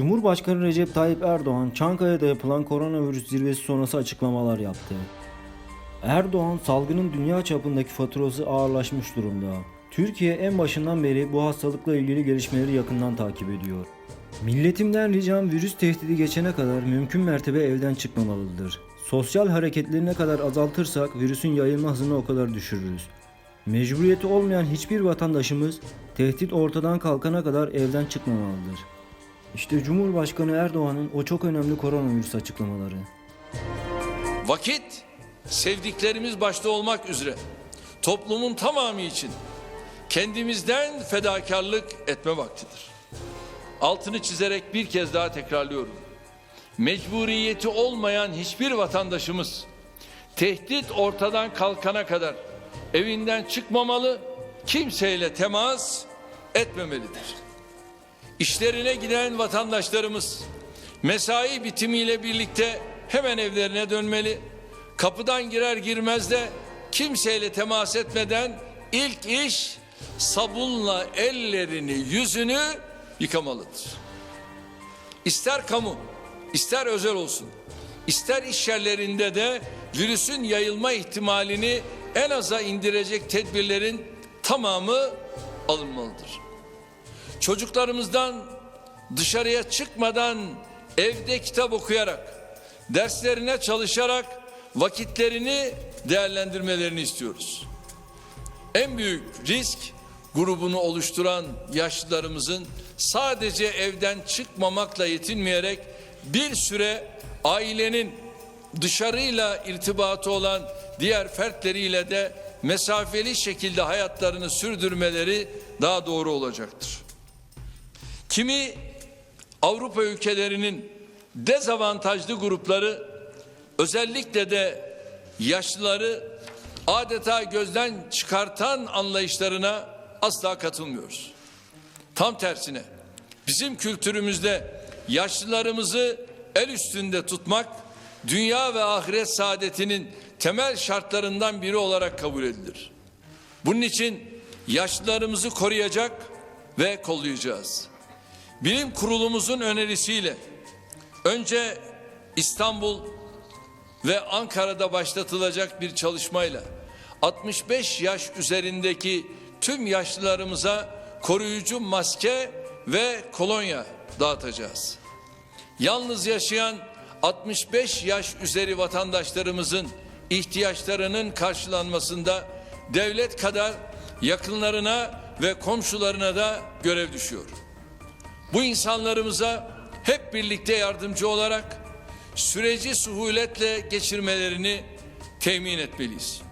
Cumhurbaşkanı Recep Tayyip Erdoğan, Çankaya'da yapılan koronavirüs zirvesi sonrası açıklamalar yaptı. Erdoğan, salgının dünya çapındaki faturası ağırlaşmış durumda. Türkiye en başından beri bu hastalıkla ilgili gelişmeleri yakından takip ediyor. Milletimden ricam virüs tehdidi geçene kadar mümkün mertebe evden çıkmamalıdır. Sosyal hareketleri ne kadar azaltırsak virüsün yayılma hızını o kadar düşürürüz. Mecburiyeti olmayan hiçbir vatandaşımız tehdit ortadan kalkana kadar evden çıkmamalıdır. İşte Cumhurbaşkanı Erdoğan'ın o çok önemli koronavirüs açıklamaları. Vakit sevdiklerimiz başta olmak üzere toplumun tamamı için kendimizden fedakarlık etme vaktidir. Altını çizerek bir kez daha tekrarlıyorum. Mecburiyeti olmayan hiçbir vatandaşımız tehdit ortadan kalkana kadar evinden çıkmamalı, kimseyle temas etmemelidir. İşlerine giden vatandaşlarımız mesai bitimiyle birlikte hemen evlerine dönmeli. Kapıdan girer girmez de kimseyle temas etmeden ilk iş sabunla ellerini, yüzünü yıkamalıdır. İster kamu, ister özel olsun, ister iş yerlerinde de virüsün yayılma ihtimalini en aza indirecek tedbirlerin tamamı alınmalıdır çocuklarımızdan dışarıya çıkmadan evde kitap okuyarak, derslerine çalışarak vakitlerini değerlendirmelerini istiyoruz. En büyük risk grubunu oluşturan yaşlılarımızın sadece evden çıkmamakla yetinmeyerek bir süre ailenin dışarıyla irtibatı olan diğer fertleriyle de mesafeli şekilde hayatlarını sürdürmeleri daha doğru olacaktır. Kimi Avrupa ülkelerinin dezavantajlı grupları özellikle de yaşlıları adeta gözden çıkartan anlayışlarına asla katılmıyoruz. Tam tersine bizim kültürümüzde yaşlılarımızı el üstünde tutmak dünya ve ahiret saadetinin temel şartlarından biri olarak kabul edilir. Bunun için yaşlılarımızı koruyacak ve kollayacağız. Bilim kurulumuzun önerisiyle önce İstanbul ve Ankara'da başlatılacak bir çalışmayla 65 yaş üzerindeki tüm yaşlılarımıza koruyucu maske ve kolonya dağıtacağız. Yalnız yaşayan 65 yaş üzeri vatandaşlarımızın ihtiyaçlarının karşılanmasında devlet kadar yakınlarına ve komşularına da görev düşüyor. Bu insanlarımıza hep birlikte yardımcı olarak süreci suhuletle geçirmelerini temin etmeliyiz.